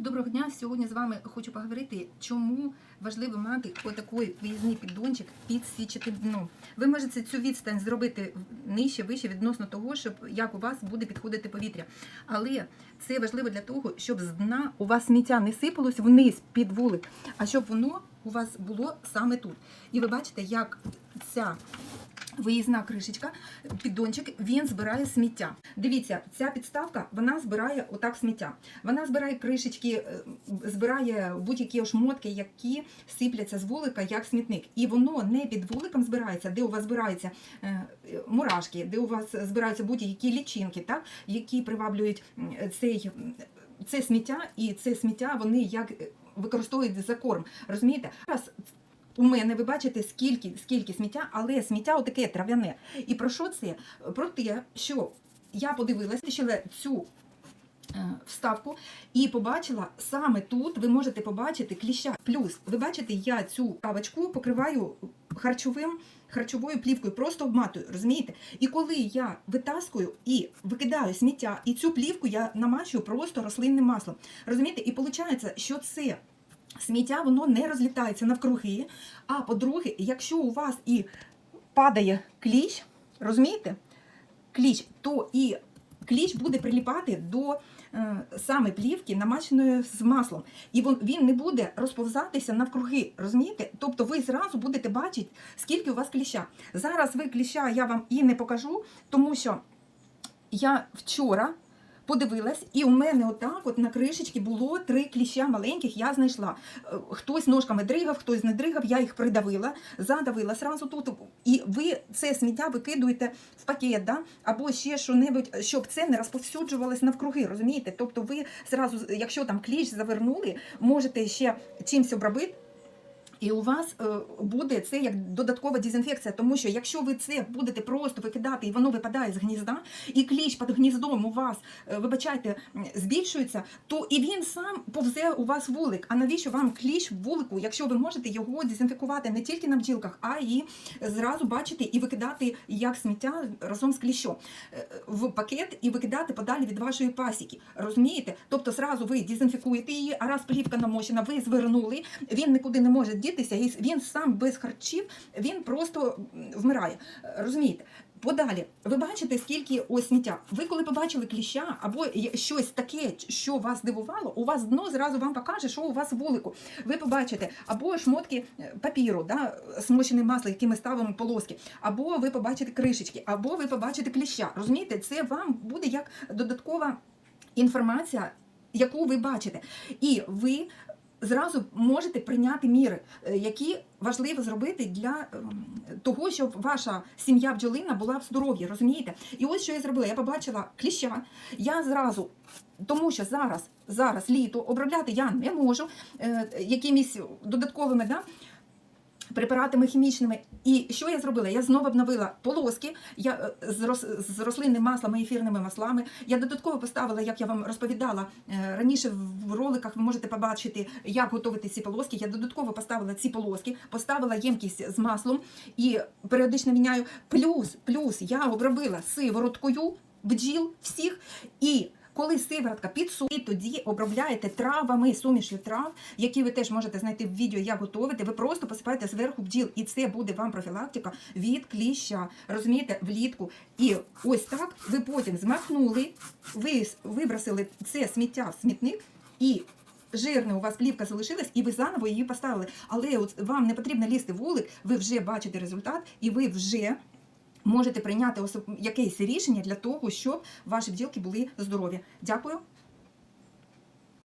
Доброго дня! Сьогодні з вами хочу поговорити, чому важливо мати отакий виїзний піддончик під січити дно. Ви можете цю відстань зробити нижче, вище відносно того, щоб як у вас буде підходити повітря. Але це важливо для того, щоб з дна у вас сміття не сипалось вниз під вулик, а щоб воно у вас було саме тут. І ви бачите, як ця виїзна кришечка, піддончик, він збирає сміття. Дивіться, ця підставка вона збирає отак сміття. Вона збирає кришечки, е, збирає будь-які ошмотки, які сипляться з вулика як смітник. І воно не під вуликом збирається, де у вас збираються е, мурашки, де у вас збираються будь-які лічинки, так, які приваблюють цей. Це сміття і це сміття вони як е, використовують за корм. Розумієте? Зараз у мене ви бачите, скільки, скільки сміття, але сміття отаке трав'яне. І про що це? Про те, що я подивилася ще цю е, вставку і побачила саме тут ви можете побачити кліща. Плюс, ви бачите, я цю кавочку покриваю харчовим. Харчовою плівкою просто обматую, розумієте? І коли я витаскую і викидаю сміття, і цю плівку я намачую просто рослинним маслом. Розумієте? І виходить, що це сміття воно не розлітається навкруги. А по-друге, якщо у вас і падає кліщ, розумієте? Кліщ, то і кліщ буде приліпати до е, саме плівки, намаченої з маслом. І він, він не буде розповзатися навкруги, розумієте? Тобто ви зразу будете бачити, скільки у вас кліща. Зараз ви кліща я вам і не покажу, тому що я вчора подивилась, і у мене отак от на кришечці було три кліща маленьких, я знайшла. Е, Хтось ножками дригав, хтось не дригав, я їх придавила, задавила сразу тут. І ви це сміття викидуєте в пакет, да? або ще що-небудь, щоб це не розповсюджувалось навкруги, розумієте? Тобто ви зразу, якщо там кліщ завернули, можете ще чимось обробити. І у вас е, буде це як додаткова дезінфекція, тому що якщо ви це будете просто викидати і воно випадає з гнізда, і кліщ під гніздом у вас, е, вибачайте, збільшується, то і він сам повзе у вас вулик. А навіщо вам кліщ в вулику, якщо ви можете його дезінфікувати не тільки на бджілках, а і зразу бачити і викидати як сміття разом з кліщом е, в пакет і викидати подалі від вашої пасіки. Розумієте? Тобто зразу ви дезінфікуєте її, а раз плівка намочена, ви звернули, він нікуди не може дітися, і він сам без харчів, він просто вмирає. Е, Розумієте? Подалі, ви бачите, скільки ось сміття. Ви коли побачили кліща або щось таке, що вас дивувало, у вас дно зразу вам покаже, що у вас вулику. Ви побачите або шмотки е, папіру, да, смочене масло, яке ми ставимо полоски, або ви побачите кришечки, або ви побачите кліща. Розумієте, це вам буде як додаткова інформація, яку ви бачите. І ви зразу можете прийняти міри, е, які важливо зробити для ем, того, щоб ваша сім'я бджолина була в здоров'ї, розумієте? І ось що я зробила. Я побачила кліща. Я зразу, тому що зараз, зараз літо обробляти я не можу е, якимись додатковими. Да, Препаратами хімічними. І що я зробила? Я знову обновила полоски я, е, з, рос, з рослинним маслом і ефірними маслами. Я додатково поставила, як я вам розповідала е, раніше в роликах, ви можете побачити, як готувати ці полоски. Я додатково поставила ці полоски, поставила ємкість з маслом і періодично міняю. Плюс, плюс я обробила сивороткою бджіл всіх і. Коли сиворотка підсує, тоді обробляєте травами, сумішю трав, які ви теж можете знайти в відео, як готувати. Ви просто посипаєте зверху бджіл, і це буде вам профілактика від кліща. Розумієте, влітку. І ось так ви потім змахнули, ви вибросили це сміття в смітник і. Жирна у вас плівка залишилась, і ви заново її поставили. Але от вам не потрібно лізти вулик, ви вже бачите результат, і ви вже можете прийняти якесь рішення для того, щоб ваші бджілки були здорові. Дякую.